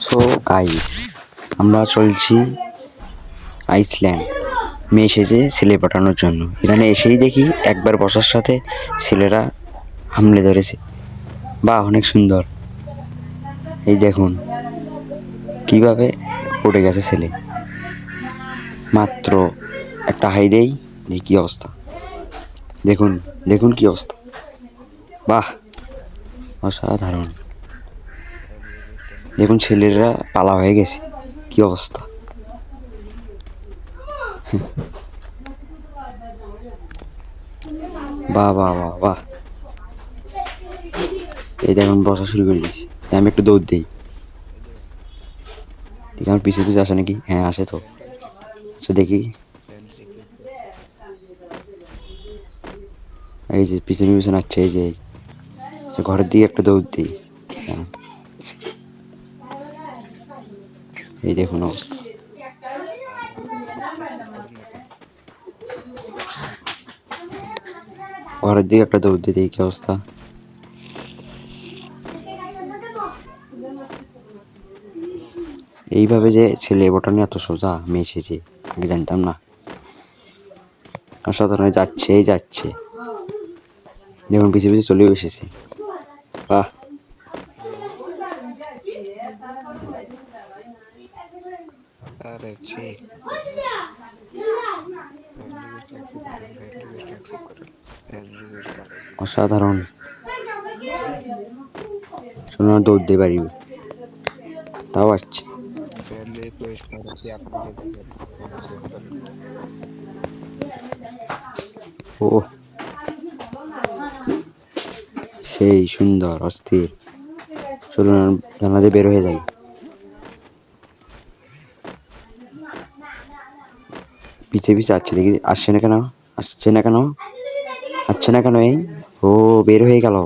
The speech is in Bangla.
সো গাইস আমরা চলছি আইসল্যান্ড মেয়ে সেজে ছেলে পাঠানোর জন্য। এখানে এসেই দেখি একবার বসার সাথে ছেলেরা হামলে ধরেছে। বাহ, অনেক সুন্দর। এই দেখুন, কীভাবে পড়ে গেছে ছেলে। মাত্র একটা হাই দেই যে কি অবস্থা। দেখুন দেখুন কি অবস্থা। বাহ, অসাধারণ। দেখুন ছেলেরা পালা হয়ে গেছে। কি অবস্থা? বাহ বাহ বাহ বাহ। এই দেখুন বসা শুরু করে দিয়েছি। আমি একটু দৌড় দিই। দেখি আমার পিছিয়ে পিছিয়ে আসে নাকি? হ্যাঁ আসে তো। আচ্ছা দেখি। এই যে পিছনে পিছনে আসছে এই যে। আচ্ছা, ঘরের দিকে একটা দৌড় দিই। হ্যাঁ। এই দেখুন অবস্থা। ঘরের দিকে একটা দৌড় দিয়ে দিই কি অবস্থা। এইভাবে যে ছেলে বটানি এত সোজা, মেয়ে এসেছে আগে জানতাম না। অসাধারণ যাচ্ছে যাচ্ছে। দেখুন পিছিয়ে পিছিয়ে চলেও এসেছে। বাহ। অসাধারণ। শোনো, দৌড় দিয়ে পারিব তাও আসছে। ও, সেই সুন্দর, অস্থির। চলুন দিয়ে বের হয়ে যাই। পিছে পিছে আসছে দেখি, আসছে না কেন? আসছে না কেন? আসছে না কেন এই? ও, বের হয়ে গেল।